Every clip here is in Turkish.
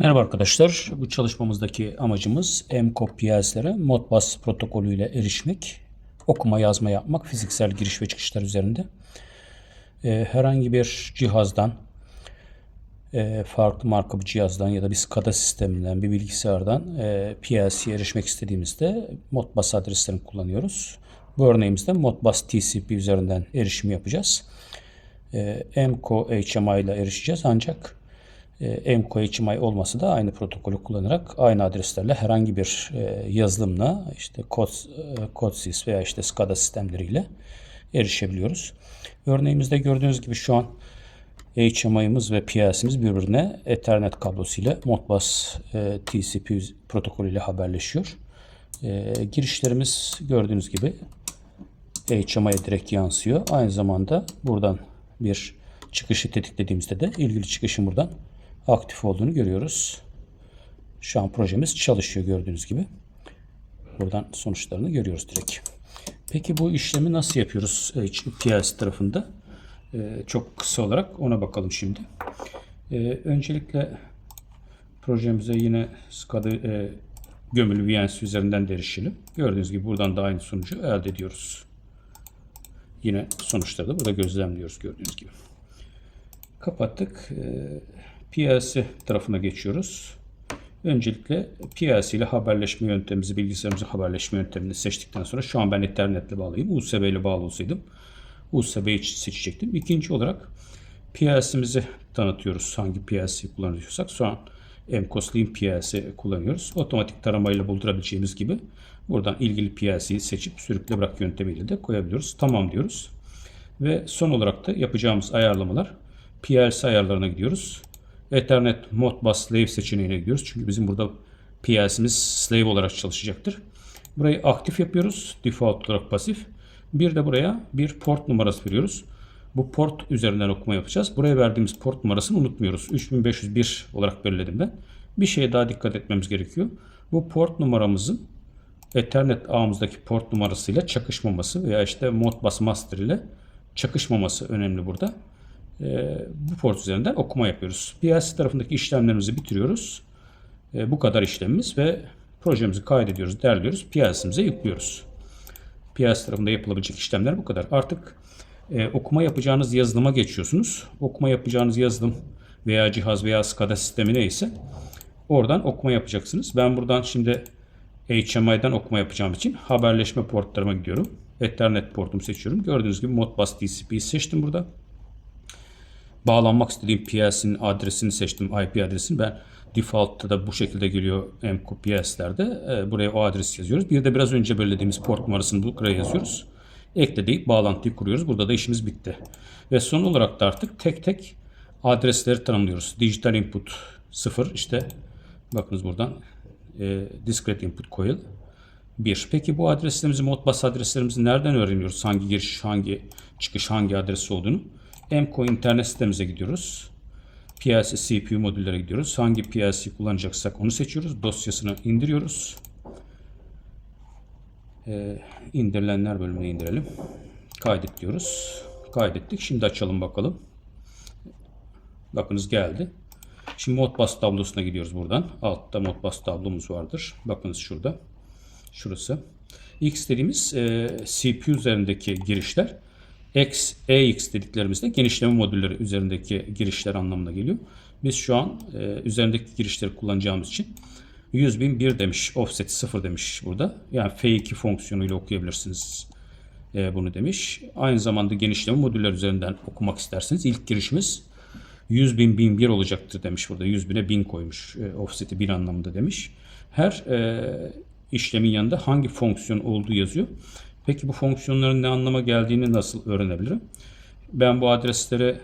Merhaba arkadaşlar. Bu çalışmamızdaki amacımız MCOP-PLC'lere Modbus protokolüyle erişmek, okuma yazma yapmak fiziksel giriş ve çıkışlar üzerinde. Ee, herhangi bir cihazdan, e, farklı marka bir cihazdan ya da bir SCADA sisteminden, bir bilgisayardan e, PLC'ye erişmek istediğimizde Modbus adreslerini kullanıyoruz. Bu örneğimizde Modbus TCP üzerinden erişim yapacağız. E, MCO HMI ile erişeceğiz ancak e, MCO HMI olması da aynı protokolü kullanarak aynı adreslerle herhangi bir e, yazılımla işte CodeSys veya işte SCADA sistemleriyle erişebiliyoruz. Örneğimizde gördüğünüz gibi şu an HMI'miz ve PLC'miz birbirine Ethernet kablosuyla Modbus e, TCP protokolüyle haberleşiyor. E, girişlerimiz gördüğünüz gibi HMI'ye direkt yansıyor. Aynı zamanda buradan bir çıkışı tetiklediğimizde de ilgili çıkışın buradan aktif olduğunu görüyoruz. Şu an projemiz çalışıyor gördüğünüz gibi. Buradan sonuçlarını görüyoruz direkt. Peki bu işlemi nasıl yapıyoruz PLC tarafında? Ee, çok kısa olarak ona bakalım şimdi. Ee, öncelikle projemize yine SCADA e, gömülü VNC üzerinden de erişelim. Gördüğünüz gibi buradan da aynı sonucu elde ediyoruz. Yine sonuçları da burada gözlemliyoruz gördüğünüz gibi. Kapattık. Ee, PLC tarafına geçiyoruz. Öncelikle PLC ile haberleşme yöntemimizi, bilgisayarımızın haberleşme yöntemini seçtikten sonra şu an ben internetle bağlıyım. USB ile bağlı olsaydım USB'yi seçecektim. İkinci olarak PLC'mizi tanıtıyoruz. Hangi PLC kullanıyorsak. Şu an MCOS'liyim PLC kullanıyoruz. Otomatik taramayla buldurabileceğimiz gibi buradan ilgili PLC'yi seçip sürükle bırak yöntemiyle de koyabiliyoruz. Tamam diyoruz. Ve son olarak da yapacağımız ayarlamalar PLC ayarlarına gidiyoruz. Ethernet Modbus Slave seçeneğine gidiyoruz. Çünkü bizim burada PLC'miz slave olarak çalışacaktır. Burayı aktif yapıyoruz. Default olarak pasif. Bir de buraya bir port numarası veriyoruz. Bu port üzerinden okuma yapacağız. Buraya verdiğimiz port numarasını unutmuyoruz. 3501 olarak belirledim ben. Bir şeye daha dikkat etmemiz gerekiyor. Bu port numaramızın Ethernet ağımızdaki port numarasıyla çakışmaması veya işte Modbus Master ile çakışmaması önemli burada. Ee, bu port üzerinden okuma yapıyoruz. PLC tarafındaki işlemlerimizi bitiriyoruz. Ee, bu kadar işlemimiz ve projemizi kaydediyoruz, derliyoruz, PLC'mize yüklüyoruz. PLC tarafında yapılabilecek işlemler bu kadar. Artık e, okuma yapacağınız yazılıma geçiyorsunuz. Okuma yapacağınız yazılım veya cihaz veya SCADA sistemi neyse oradan okuma yapacaksınız. Ben buradan şimdi HMI'den okuma yapacağım için haberleşme portlarıma gidiyorum. Ethernet portumu seçiyorum. Gördüğünüz gibi Modbus TCP'yi seçtim burada bağlanmak istediğim PLC'nin adresini seçtim. IP adresini ben default'ta da bu şekilde geliyor MQ PLC'lerde. E, buraya o adresi yazıyoruz. Bir de biraz önce belirlediğimiz port numarasını buraya yazıyoruz. Ekle deyip bağlantıyı kuruyoruz. Burada da işimiz bitti. Ve son olarak da artık tek tek adresleri tanımlıyoruz. Digital input 0 işte bakınız buradan e, discrete input coil 1. Peki bu adreslerimizi Modbus adreslerimizi nereden öğreniyoruz? Hangi giriş, hangi çıkış, hangi adresi olduğunu? MCO internet sitemize gidiyoruz. PLC CPU modüllere gidiyoruz. Hangi PLC kullanacaksak onu seçiyoruz. Dosyasını indiriyoruz. Ee, indirilenler bölümüne indirelim. Kaydet diyoruz. Kaydettik. Şimdi açalım bakalım. Bakınız geldi. Şimdi Modbus tablosuna gidiyoruz buradan. Altta Modbus tablomuz vardır. Bakınız şurada. Şurası. X dediğimiz e, CPU üzerindeki girişler. X, EX dediklerimizde genişleme modülleri üzerindeki girişler anlamına geliyor. Biz şu an e, üzerindeki girişleri kullanacağımız için 100.001 demiş. Offset 0 demiş burada. Yani F2 fonksiyonuyla okuyabilirsiniz e, bunu demiş. Aynı zamanda genişleme modüller üzerinden okumak isterseniz ilk girişimiz 100.000 1001 olacaktır demiş burada. 100.000'e 1000 koymuş. E, offset'i 1 anlamında demiş. Her e, işlemin yanında hangi fonksiyon olduğu yazıyor. Peki bu fonksiyonların ne anlama geldiğini nasıl öğrenebilirim? Ben bu adresleri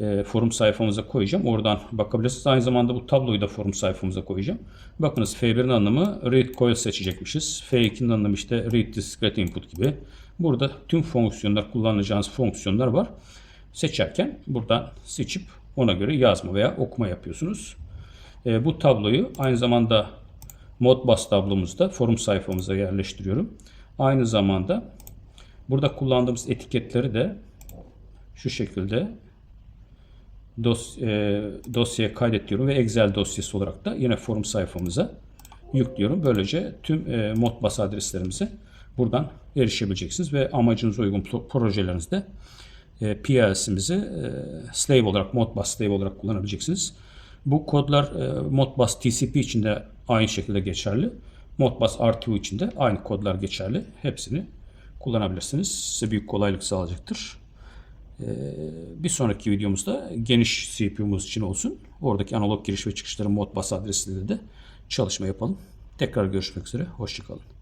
e, forum sayfamıza koyacağım. Oradan bakabilirsiniz. Aynı zamanda bu tabloyu da forum sayfamıza koyacağım. Bakınız F1'in anlamı read coil seçecekmişiz. F2'nin anlamı işte read discrete input gibi. Burada tüm fonksiyonlar kullanacağınız fonksiyonlar var. Seçerken buradan seçip ona göre yazma veya okuma yapıyorsunuz. E, bu tabloyu aynı zamanda Modbus tablomuzda forum sayfamıza yerleştiriyorum. Aynı zamanda burada kullandığımız etiketleri de şu şekilde dos, e, dosyaya kaydet diyorum ve Excel dosyası olarak da yine forum sayfamıza yüklüyorum. Böylece tüm e, Modbus adreslerimize buradan erişebileceksiniz ve amacınıza uygun pro- projelerinizde e, PLC'mizi e, slave olarak, Modbus slave olarak kullanabileceksiniz. Bu kodlar e, Modbus TCP için de aynı şekilde geçerli. Modbus RTU için de aynı kodlar geçerli. Hepsini kullanabilirsiniz. Size büyük kolaylık sağlayacaktır. E, bir sonraki videomuzda geniş CPU'muz için olsun. Oradaki analog giriş ve çıkışların Modbus adresiyle de çalışma yapalım. Tekrar görüşmek üzere. Hoşçakalın.